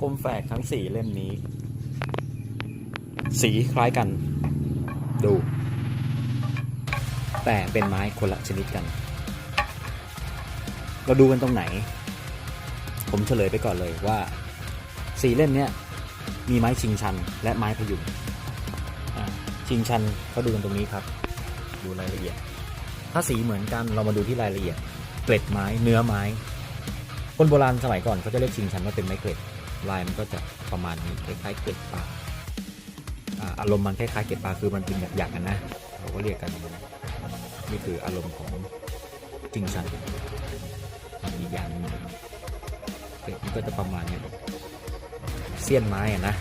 คมแฝกทั้งสี่เล่มนี้ สีคล้ายกัน ดู แต่เป็นไม้คนละชนิดกัน เราดูกันตรงไหน ผมเฉลยไปก่อนเลยว่าสีเล่มเนี้ยมีไม้ชิงชันและไม้พยุงอ่าชิงชันเขาดูกันตรงนี้ครับ ดูรายละเอียด ถ้าสีเหมือนกันเรามาดูที่รายละเอียด เกล็ดไม้เนื้อไม้ คนโบราณสมัยก่อนเขาจะเรียกชิงชันว่าเป็นไม้เกล็ด ลายมันก็จะประมาณนี้คล้ายๆเกล็ดปลาอารมณ์มันคล้ายๆเกล็ดปลาคือมันเป็นหยักๆกันนะเราก็เรียกกันนี่คืออารมณ์ของชิงชันอีกอย่างนึงเกล็ดมันก็จะประมาณนี้เสี้ยนไม้อะนะ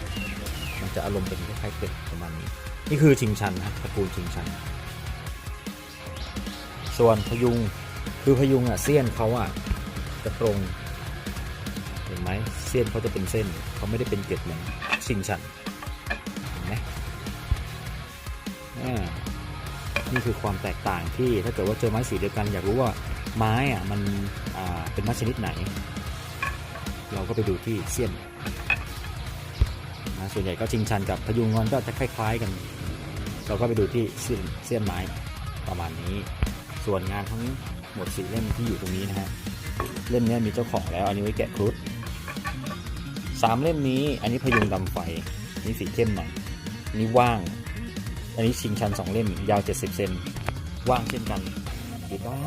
มันจะอารมณ์เป็นคล้ายๆเกล็ดประมาณนี้นี่คือชิงชันนะตระกูลชิงชัน ส่วนพยุงคือพยุงอะเสี้ยนเขาอะจะตรง เห็นไหมเส้นเขาจะเป็นเส้นเขาไม่ได้เป็นเกล็ดเหมือนชิงชันเห็นไหมนี่คือความแตกต่างที่ถ้าเกิดว่าเจอไม้สีเดียวกัน อยากรู้ว่าไม้อะมันเป็นไม้ชนิดไหน เราก็ไปดูที่เสี้ยนนะส่วนใหญ่ก็ชิงชันกับพยุงมันก็จะคล้าย ๆกัน เราก็ไปดูที่เสี้ยนเสี้ยนไม้ประมาณนี้ ส่วนงานทั้งหมดสี่เล่มที่อยู่ตรงนี้นะฮะเล่มนี้มีเจ้าของแล้วอันนี้ไว้แกะครุฑ สามเล่มนี้ อันนี้พยุงดำไฟนี่สีเข้มหน่อยนี่ว่าง อันนี้ชิงชันสองเล่ม ยาว 70 เซนว่างเช่นกันดีได้